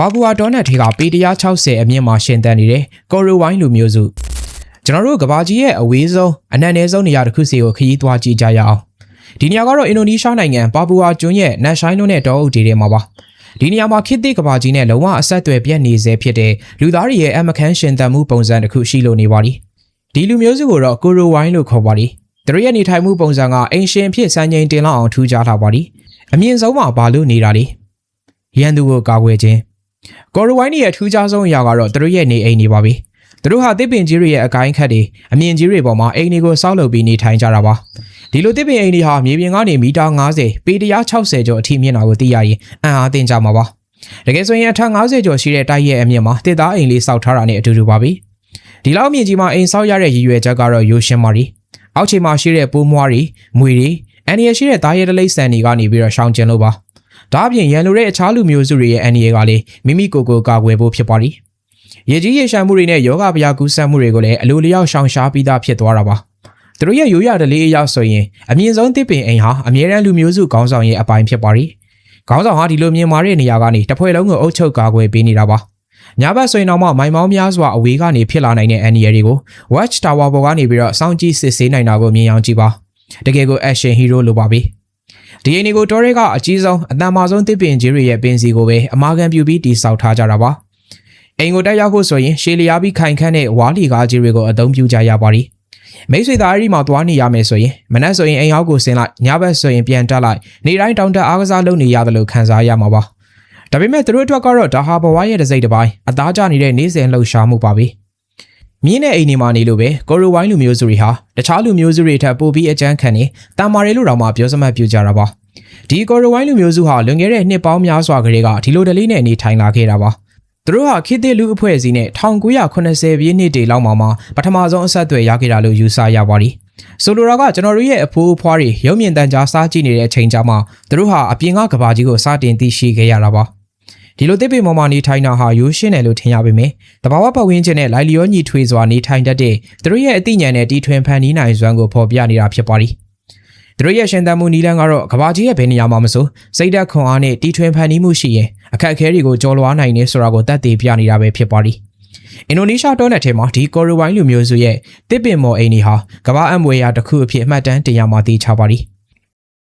ဘာဘူအာဒေါနက်ထေကပေ160အမြင့်မှာရှင်သန်နေတဲ့ကော်ရိုဝိုင်းလူမျိုးစုကျွန်တော်တို့ကဘာကြီးရဲ့အဝေးဆုံးအနက်နဲဆုံးနေရာတစ်ခုစီကိုခရီးသွားကြည့်ကြရအောင်ဒီနေရာကတော့အင်ဒိုနီးရှားနိုင်ငံဘာဘူအာကျွန်းရဲ့နတ်ဆိုင်လုံးနဲ့တောအုပ်တွေထဲမှာပါဒီနေရာမှာခေတ်သစ်ကဘာကြီးနဲ့လုံးဝအဆက်အသွယ်ပြတ်နေစေဖြစ်တဲ့လူသားတွေရဲ့အမခန်းရှင်သန်မှုပုံစံတစ်ခုရှိလို့နေပါသည်ဒီလူမျိုးစုကိုတော့ကိုရိုဝိုင်းလို့ခေါ်ပါသည်သူတို့ရဲ့နေထိုင်မှုပုံစံကအင်ရှင်ဖြစ်စံချိန်တင်လောက်အောင်ထူးခြားလာပါသည်အမြင့်ဆုံးမှာဘာလို့နေတာလဲရန်သူကိုကာကွယ်ခြင်း ကော်ရဝိုင်းရဲ့ထူးခြားဆုံးအရာကတော့သူတို့ရဲ့နေအိမ်တွေပါပဲသူတို့ဟာတစ်ပင်ကြီးတွေရဲ့အကိုင်းခတ်တွေအမြင့်ကြီးတွေပေါ်မှာအိမ်တွေကိုစောက်လုပ်ပြီးနေထိုင်ကြတာပါဒီလိုတစ်ပင်အိမ်တွေဟာမြေပြင်ကနေမီတာ90ပေ160ကျော်အထိမြင့်တာကိုသိရရင်အံ့အားသင့်ကြမှာပါတကယ်ဆိုရင်အထက်90ကျော်ရှိတဲ့တိုက်ရဲ့အမြင့်မှာတစ်သားအိမ်လေးစောက်ထားတာနဲ့အတူတူပါပဲဒီလောက်အမြင့်ကြီးမှာအိမ်စောက်ရတဲ့ရည်ရွယ်ချက်ကတော့ရိုးရှင်းပါရီအောက်ခြေမှာရှိတဲ့ပိုးမွားတွေမွေတွေအန်ဒီရရှိတဲ့သားရဲတလိမ့်ဆန်တွေကနေပြီးတော့ရှောင်ကျင်လို့ပါ ဒါအပြင်ရန်လိုတဲ့အခြားလူမျိုးစုတွေရဲ့အန္တရာယ်ကလည်းမိမိကိုယ်ကိုယ်ကာကွယ်ဖို့ဖြစ်ပါသည်။ရေကြီးရေရှမ်းမှုတွေနဲ့ယောဂဗျာကူးစက်မှုတွေကိုလည်းအလိုလျောက်ရှောင်ရှားပြီးသားဖြစ်သွားတာပါ။သူတို့ရဲ့ရိုးရာဓလေ့အရောက်ဆိုရင်အမြင့်ဆုံးတစ်ပင်အိမ်ဟာအမြဲတမ်းလူမျိုးစုခေါင်းဆောင်ရဲ့အပိုင်းဖြစ်ပါသည်။ခေါင်းဆောင်ဟာဒီလိုမြင်မာတဲ့နေရာကနေတစ်ဖွဲ့လုံးကိုအုပ်ချုပ်ကာကွယ်ပေးနေတာပါ။ညဘက်ဆိုရင်တော့မှမိုင်မောင်းများစွာအဝေးကနေဖြစ်လာနိုင်တဲ့အန္တရာယ်တွေကို Watch Tower ပေါ်ကနေပြီးတော့စောင့်ကြည့်စစ်ဆေးနိုင်တာကိုမြင်အောင်ကြည့်ပါ။တကယ်ကို action hero လိုပါပဲ။ ဒီအိမ်တွေကိုတော်ရဲကအကြီးဆုံးအတန်မာဆုံးတစ်ပင်ကြီးတွေရဲ့ပင်စီကိုပဲအမာခံပြုပြီးတိစောက်ထားကြတာပါအိမ်ကိုတက်ရောက်ဖို့ဆိုရင်ရှေးလျားပြီးခိုင်ခန့်တဲ့ဝါလီကားကြီးတွေကိုအသုံးပြုကြရပါသည်မိတ်ဆွေသားအရီမှာသွားနေရမယ်ဆိုရင်မနက်ဆိုရင်အိမ်ဟောက်ကိုဆင်းလိုက်ညဘက်ဆိုရင်ပြန်တက်လိုက်နေတိုင်းတောင်တက်အားကစားလုပ်နေရတယ်လို့ခံစားရမှာပါဒါပေမဲ့သူတို့အတွက်ကတော့ဒါဟာဘဝရဲ့တစ်စိတ်တစ်ပိုင်းအသားကျနေတဲ့နေ့စဉ်လှုပ်ရှားမှုပါပဲ မြင်းတဲ့အိမ်တွေမှာနေလို့ပဲကိုရိုဝိုင်းလူမျိုးစုတွေဟာတခြားလူမျိုးစုတွေထပ်ပိုပြီးအကြမ်းခံနေတာမာရီလို့တောင်မှပြောစမှတ်ပြကြတာပါဒီကော်ရဝိုင်းလူမျိုးစုဟာလွန်ခဲ့တဲ့နှစ်ပေါင်းများစွာကလေးကဒီလိုဒလေးနဲ့နေထိုင်လာခဲ့တာပါသူတို့ဟာခေတ်သစ်လူအဖွဲ့အစည်းနဲ့1980ပြည့်နှစ်တွေလောက်မှာမှပထမဆုံးအဆက်အသွယ်ရခဲ့တာလို့ယူဆရပါသည်ဆိုလိုတာကကျွန်တော်တို့ရဲ့အဖိုးအဖွားတွေရုပ်မြင်သံကြားစားကြည့်နေတဲ့အချိန်ကြမှာသူတို့ဟာအပြင်ကကဘာကြီးကိုစတင်သိရှိခဲ့ရတာပါ ဒီလိုတစ်ပေမော်မာနေထိုင်တာဟာရိုးရှင်းတယ်လို့ထင်ရပေမယ့်တဘာဝပတ်ဝန်းကျင်နဲ့လိုက်လျောညီထွေစွာနေထိုင်တတ်တဲ့သူတို့ရဲ့အသိဉာဏ်နဲ့တီထွင်ဖန်တီးနိုင်စွမ်းကိုဖော်ပြနေတာဖြစ်ပါသည်သူတို့ရဲ့ရှင်သန်မှုနီလန်းကတော့ကဘာကြီးရဲ့ဘယ်နေရာမှာမဆိုစိတ်ဓာတ်ခွန်အားနဲ့တီထွင်ဖန်တီးမှုရှိရင်အခက်အခဲတွေကိုကျော်လွှားနိုင်နေဆိုတာကိုတတ်သိပြနေတာပဲဖြစ်ပါသည်အင်ဒိုနီးရှားတောနယ်ထဲမှာဒီကော်ရိုဝိုင်းလူမျိုးစုရဲ့တစ်ပင်မော်အိမ်ဒီဟာကဘာအမွေရာတစ်ခုအဖြစ်အမှတ်တမ်းတင်ရမှာသိချပါသည်